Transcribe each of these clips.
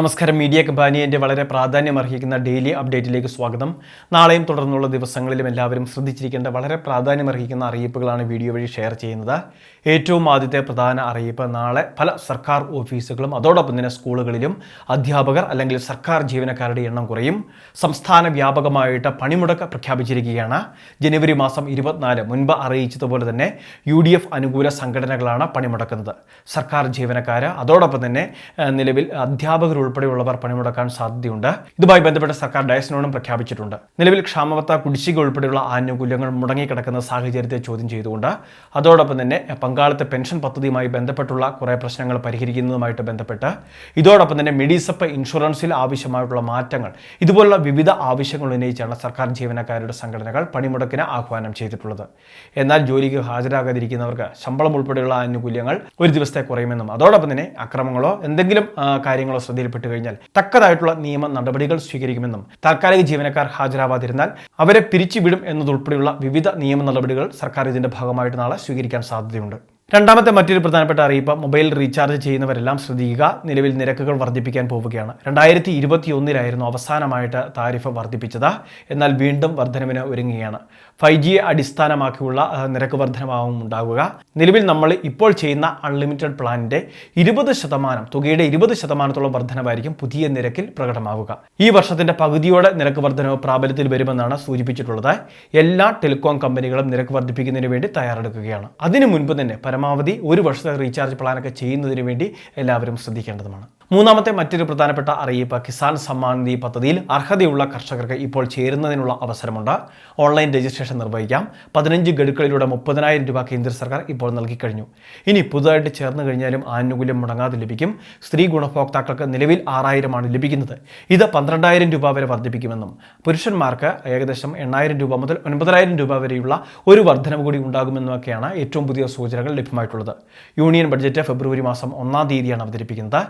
നമസ്കാരം. മീഡിയ കമ്പാനിയന്റെ വളരെ പ്രാധാന്യം അർഹിക്കുന്ന ഡെയിലി അപ്ഡേറ്റിലേക്ക് സ്വാഗതം. നാളെയും തുടർന്നുള്ള ദിവസങ്ങളിലും എല്ലാവരും ശ്രദ്ധിച്ചിരിക്കേണ്ട വളരെ പ്രാധാന്യം അർഹിക്കുന്ന അറിയിപ്പുകളാണ് വീഡിയോ വഴി ഷെയർ ചെയ്യുന്നത്. ഏറ്റവും ആദ്യത്തെ പ്രധാന അറിയിപ്പ് നാളെ പല സർക്കാർ ഓഫീസുകളും അതോടൊപ്പം തന്നെ സ്കൂളുകളിലും അധ്യാപകർ അല്ലെങ്കിൽ സർക്കാർ ജീവനക്കാരുടെ എണ്ണം കുറയും. സംസ്ഥാന വ്യാപകമായിട്ട് പണിമുടക്ക് പ്രഖ്യാപിച്ചിരിക്കുകയാണ്. ജനുവരി മാസം ഇരുപത്തിനാല് മുൻപ് അറിയിച്ചതുപോലെ തന്നെ യു ഡി എഫ് അനുകൂല സംഘടനകളാണ് പണിമുടക്കുന്നത്. സർക്കാർ ജീവനക്കാർ അതോടൊപ്പം തന്നെ നിലവിൽ അധ്യാപകർ ഉൾപ്പെടെയുള്ളവർ പണിമുടക്കാൻ സാധ്യതയുണ്ട്. ഇതുമായി ബന്ധപ്പെട്ട സർക്കാർ ഡയസിനോടും പ്രഖ്യാപിച്ചിട്ടുണ്ട്. നിലവിൽ ക്ഷാമവത്ത കുടിശ്ശിക ഉൾപ്പെടെയുള്ള ആനുകൂല്യങ്ങൾ മുടങ്ങിക്കിടക്കുന്ന സാഹചര്യത്തെ ചോദ്യം ചെയ്തുകൊണ്ട് അതോടൊപ്പം തന്നെ പങ്കാളിത്ത പെൻഷൻ പദ്ധതിയുമായി ബന്ധപ്പെട്ടുള്ള കുറേ പ്രശ്നങ്ങൾ പരിഹരിക്കുന്നതുമായിട്ട് ബന്ധപ്പെട്ട് ഇതോടൊപ്പം തന്നെ മെഡിസപ്പ് ഇൻഷുറൻസിൽ ആവശ്യമായിട്ടുള്ള മാറ്റങ്ങൾ ഇതുപോലുള്ള വിവിധ ആവശ്യങ്ങൾ ഉന്നയിച്ചാണ് സർക്കാർ ജീവനക്കാരുടെ സംഘടനകൾ പണിമുടക്കിന് ആഹ്വാനം ചെയ്തിട്ടുള്ളത്. എന്നാൽ ജോലിക്ക് ഹാജരാകാതിരിക്കുന്നവർക്ക് ശമ്പളം ഉൾപ്പെടെയുള്ള ആനുകൂല്യങ്ങൾ ഒരു ദിവസത്തെ കുറയുമെന്നും അതോടൊപ്പം തന്നെ അക്രമങ്ങളോ എന്തെങ്കിലും കാര്യങ്ങളോ കാര്യങ്ങളോ ശ്രദ്ധയിൽപ്പെട്ട് കഴിഞ്ഞാൽ തക്കതായിട്ടുള്ള നിയമ നടപടികൾ സ്വീകരിക്കുമെന്നും താൽക്കാലിക ജീവനക്കാർ ഹാജരാവാതിരുന്നാൽ അവരെ പിരിച്ചുവിടും എന്നതുൾപ്പെടെയുള്ള വിവിധ നിയമ നടപടികൾ സർക്കാർ ഇതിന്റെ ഭാഗമായിട്ട് നാളെ സ്വീകരിക്കാൻ സാധ്യതയുണ്ട്. രണ്ടാമത്തെ മറ്റൊരു പ്രധാനപ്പെട്ട അറിയിപ്പ് മൊബൈൽ റീചാർജ് ചെയ്യുന്നവരെല്ലാം ശ്രദ്ധിക്കുക നിലവിൽ നിരക്കുകൾ വർദ്ധിപ്പിക്കാൻ പോവുകയാണ്. രണ്ടായിരത്തി ഇരുപത്തി ഒന്നിലായിരുന്നു അവസാനമായിട്ട് താരിഫ് വർദ്ധിപ്പിച്ചത് എന്നാൽ വീണ്ടും വർധനവിന് ഒരുങ്ങുകയാണ്. ഫൈവ് ജിയെ അടിസ്ഥാനമാക്കിയുള്ള നിരക്ക് വർധനമാവും ഉണ്ടാകുക നിലവിൽ നമ്മൾ ഇപ്പോൾ ചെയ്യുന്ന അൺലിമിറ്റഡ് പ്ലാനിന്റെ ഇരുപത് ശതമാനം തുകയുടെ ഇരുപത് ശതമാനത്തോളം വർധനമായിരിക്കും പുതിയ നിരക്കിൽ പ്രകടമാവുക. ഈ വർഷത്തിന്റെ പകുതിയോടെ നിരക്ക് വർധനവ് പ്രാബല്യത്തിൽ വരുമെന്നാണ് സൂചിപ്പിച്ചിട്ടുള്ളത്. എല്ലാ ടെലികോം കമ്പനികളും നിരക്ക് വർദ്ധിപ്പിക്കുന്നതിന് വേണ്ടി തയ്യാറെടുക്കുകയാണ്. അതിനു മുൻപ് തന്നെ പരമാവധി ഒരു വർഷത്തെ റീചാർജ് പ്ലാനൊക്കെ ചെയ്യുന്നതിന് വേണ്ടി എല്ലാവരും ശ്രദ്ധിക്കേണ്ടതുമാണ്. മൂന്നാമത്തെ മറ്റൊരു പ്രധാനപ്പെട്ട അറിയിപ്പ് കിസാൻ സമ്മാൻ നിധി പദ്ധതിയിൽ അർഹതയുള്ള കർഷകർക്ക് ഇപ്പോൾ ചേരുന്നതിനുള്ള അവസരമുണ്ട്. ഓൺലൈൻ രജിസ്ട്രേഷൻ നിർവഹിക്കാം. പതിനഞ്ച് ഗഡുക്കളിലൂടെ മുപ്പതിനായിരം രൂപ കേന്ദ്ര സർക്കാർ ഇപ്പോൾ നൽകിക്കഴിഞ്ഞു ഇനി പുതുതായിട്ട് ചേർന്ന് കഴിഞ്ഞാലും ആനുകൂല്യം മുടങ്ങാതെ ലഭിക്കും. സ്ത്രീ ഗുണഭോക്താക്കൾക്ക് നിലവിൽ ആറായിരമാണ് ലഭിക്കുന്നത്. ഇത് പന്ത്രണ്ടായിരം രൂപ വരെ വർദ്ധിപ്പിക്കുമെന്നും പുരുഷന്മാർക്ക് ഏകദേശം എണ്ണായിരം രൂപ മുതൽ ഒൻപതിനായിരം രൂപ വരെയുള്ള ഒരു വർധനവ് കൂടി ഉണ്ടാകുമെന്നൊക്കെയാണ് ഏറ്റവും പുതിയ സൂചനകൾ ലഭ്യമായിട്ടുള്ളത്. യൂണിയൻ ബഡ്ജറ്റ് ഫെബ്രുവരി മാസം ഒന്നാം തീയതിയാണ് അവതരിപ്പിക്കുന്നത്.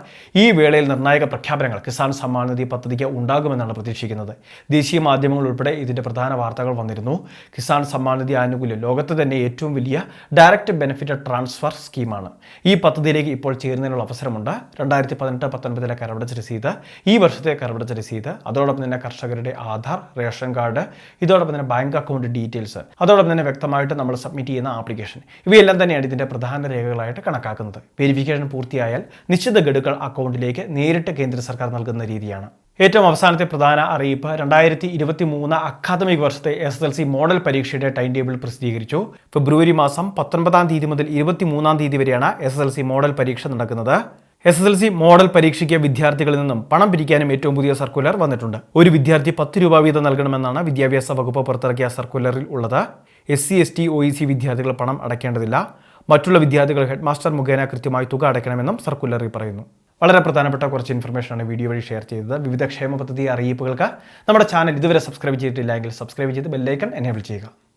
ഈ വേളയിൽ നിർണായക പ്രഖ്യാപനങ്ങൾ കിസാൻ സമ്മാൻ നിധി പദ്ധതിക്ക് ഉണ്ടാകുമെന്നാണ് പ്രതീക്ഷിക്കുന്നത്. ദേശീയ മാധ്യമങ്ങൾ ഉൾപ്പെടെ ഇതിന്റെ പ്രധാന വാർത്തകൾ വന്നിരുന്നു. കിസാൻ സമ്മാൻ നിധി ആനുകൂല്യം ലോകത്ത് തന്നെ ഏറ്റവും വലിയ ഡയറക്റ്റ് ബെനിഫിറ്റ് ട്രാൻസ്ഫർ സ്കീമാണ്. ഈ പദ്ധതിയിലേക്ക് ഇപ്പോൾ ചേരുന്നതിനുള്ള അവസരമുണ്ട്. രണ്ടായിരത്തി പതിനെട്ട് പത്തൊൻപതിലെ കരവടച്ച രസീത് ഈ വർഷത്തെ കരവടച്ച രസീത് അതോടൊപ്പം തന്നെ കർഷകരുടെ ആധാർ റേഷൻ കാർഡ് ഇതോടൊപ്പം തന്നെ ബാങ്ക് അക്കൗണ്ട് ഡീറ്റെയിൽസ് അതോടൊപ്പം തന്നെ വ്യക്തമായിട്ട് നമ്മൾ സബ്മിറ്റ് ചെയ്യുന്ന ആപ്ലിക്കേഷൻ. ഇവയെല്ലാം തന്നെയാണ് ഇതിന്റെ പ്രധാന രേഖകളായിട്ട് കണക്കാക്കുന്നത്. വെരിഫിക്കേഷൻ പൂർത്തിയായാൽ നിശ്ചിത ഗഡുക്കൾ അക്കൗണ്ടിലേക്ക് നേരിട്ട് കേന്ദ്ര സർക്കാർ നൽകുന്ന രീതിയാണ്. ഏറ്റവും അവസാനത്തെ പ്രധാന അറിയിപ്പ് രണ്ടായിരത്തി ഇരുപത്തി മൂന്ന് അക്കാദമിക് വർഷത്തെ S S L C model പരീക്ഷയുടെ ടൈം ടേബിൾ പ്രസിദ്ധീകരിച്ചു. ഫെബ്രുവരി മാസം പത്തൊൻപതാം തീയതി മുതൽ ഇരുപത്തി മൂന്നാം തീയതി വരെയാണ് S S L C model പരീക്ഷ നടക്കുന്നത്. S S L C model പരീക്ഷയ്ക്ക് വിദ്യാർത്ഥികളിൽ നിന്നും പണം പിരിക്കാനും ഏറ്റവും പുതിയ സർക്കുലർ വന്നിട്ടുണ്ട്. ഒരു വിദ്യാർത്ഥി പത്ത് രൂപ വീതം നൽകണമെന്നാണ് വിദ്യാഭ്യാസ വകുപ്പ് പുറത്തിറക്കിയ സർക്കുലറിൽ ഉള്ളത്. S C S T O E C വിദ്യാർത്ഥികൾ പണം അടയ്ക്കേണ്ടതില്ല. മറ്റുള്ള വിദ്യാർത്ഥികൾ ഹെഡ് മാസ്റ്റർ മുഖേന കൃത്യമായി തുക അടയ്ക്കണമെന്നും സർക്കുലറിൽ പറയുന്നു. വളരെ പ്രധാനപ്പെട്ട കുറച്ച് ഇൻഫർമേഷനാണ് വീഡിയോ വഴി ഷെയർ ചെയ്തത്. വിവിധ ക്ഷേമ പദ്ധതി അറിയിപ്പുകൾക്ക് നമ്മുടെ ചാനൽ ഇതുവരെ സബ്സ്ക്രൈബ് ചെയ്തിട്ടില്ല എങ്കിൽ സബ്സ്ക്രൈബ് ചെയ്ത് ബെല്ലൈക്കൺ എനേബിൾ ചെയ്യുക.